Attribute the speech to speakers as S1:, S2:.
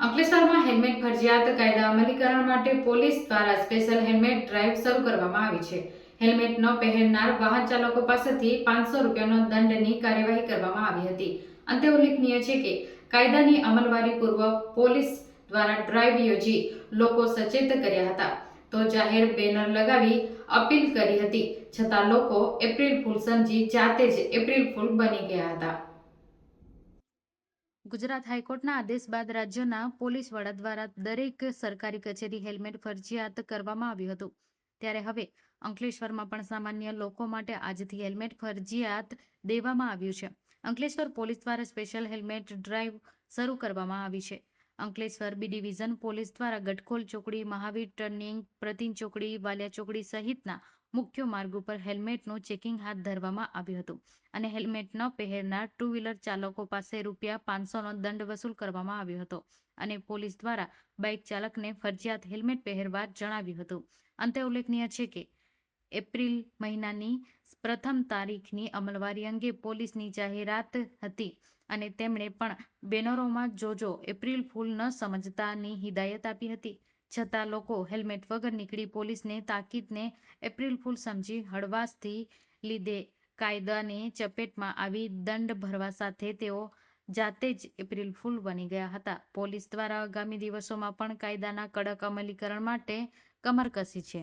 S1: અંકલેશ્વરમાં હેલ્મેટ ફરજિયાત કાયદા અમલીકરણ માટે પોલીસ દ્વારા સ્પેશિયલ હેલ્મેટ ડ્રાઈવ શરૂ કરવામાં આવી છે. હેલ્મેટ ન પહેરનાર વાહન ચાલકો પાસેથી પાંચસો રૂપિયાનો દંડની કાર્યવાહી કરવામાં આવી હતી. અંતે ઉલ્લેખનીય છે કે, કાયદાની અમલવારી પૂર્વ પોલીસ દ્વારા ડ્રાઈવ યોજી લોકો સચેત કર્યા હતા. તો જાહેર બેનર લગાવી અપીલ કરી હતી, છતાં લોકો એપ્રિલ ફૂલ સમજી જાતે જ એપ્રિલ ફૂલ બની ગયા હતા. ગુજરાત હાઈકોર્ટના આદેશ બાદ રાજ્યના પોલીસ વડા દ્વારા દરેક સરકારી કચેરી હેલ્મેટ ફરજિયાત કરવામાં આવ્યું હતું. ત્યારે હવે અંકલેશ્વરમાં પણ સામાન્ય લોકો માટે આજથી હેલ્મેટ ફરજિયાત દેવામાં આવ્યું છે. અંકલેશ્વર પોલીસ દ્વારા સ્પેશિયલ હેલ્મેટ ડ્રાઈવ શરૂ કરવામાં આવી છે. અંકલેશ્વર બી ડિવિઝન પોલીસ દ્વારા ગટખોલ ચોકડી, મહાવીર ટર્નિંગ, પ્રતિન ચોકડી, વાલિયા ચોકડી સહિતના મુખ્ય માર્ગ ઉપર હેલ્મેટનું ચેકિંગ હાથ ધરવામાં આવ્યું હતું અને હેલ્મેટ ન પહેરનાર ટુ વ્હીલર ચાલકો પાસે રૂપિયા પાંચસોનો દંડ વસૂલ કરવામાં આવ્યો હતો અને પોલીસ દ્વારા બાઇક ચાલકને ફરજિયાત હેલ્મેટ પહેરવા જણાવ્યું હતું. અંતે ઉલ્લેખનીય છે કે એપ્રિલ મહિનાની પ્રથમ તારીખની અમલવારી અંગે પોલીસની જાહેરાત હતી અને તેમણે પણ બેનરોમાં જોજો એપ્રિલ ફૂલ ન સમજતાની હિદાયત આપી હતી. છતાં લોકો હેલ્મેટ વગર નીકળી પોલીસને તાકીદને એપ્રિલ ફૂલ સમજી હળવાશથી લીધે કાયદાની ચપેટમાં આવી દંડ ભરવા સાથે તેઓ જાતે જ એપ્રિલ ફૂલ બની ગયા હતા. પોલીસ દ્વારા આગામી દિવસોમાં પણ કાયદાના કડક અમલીકરણ માટે કમર કસી છે.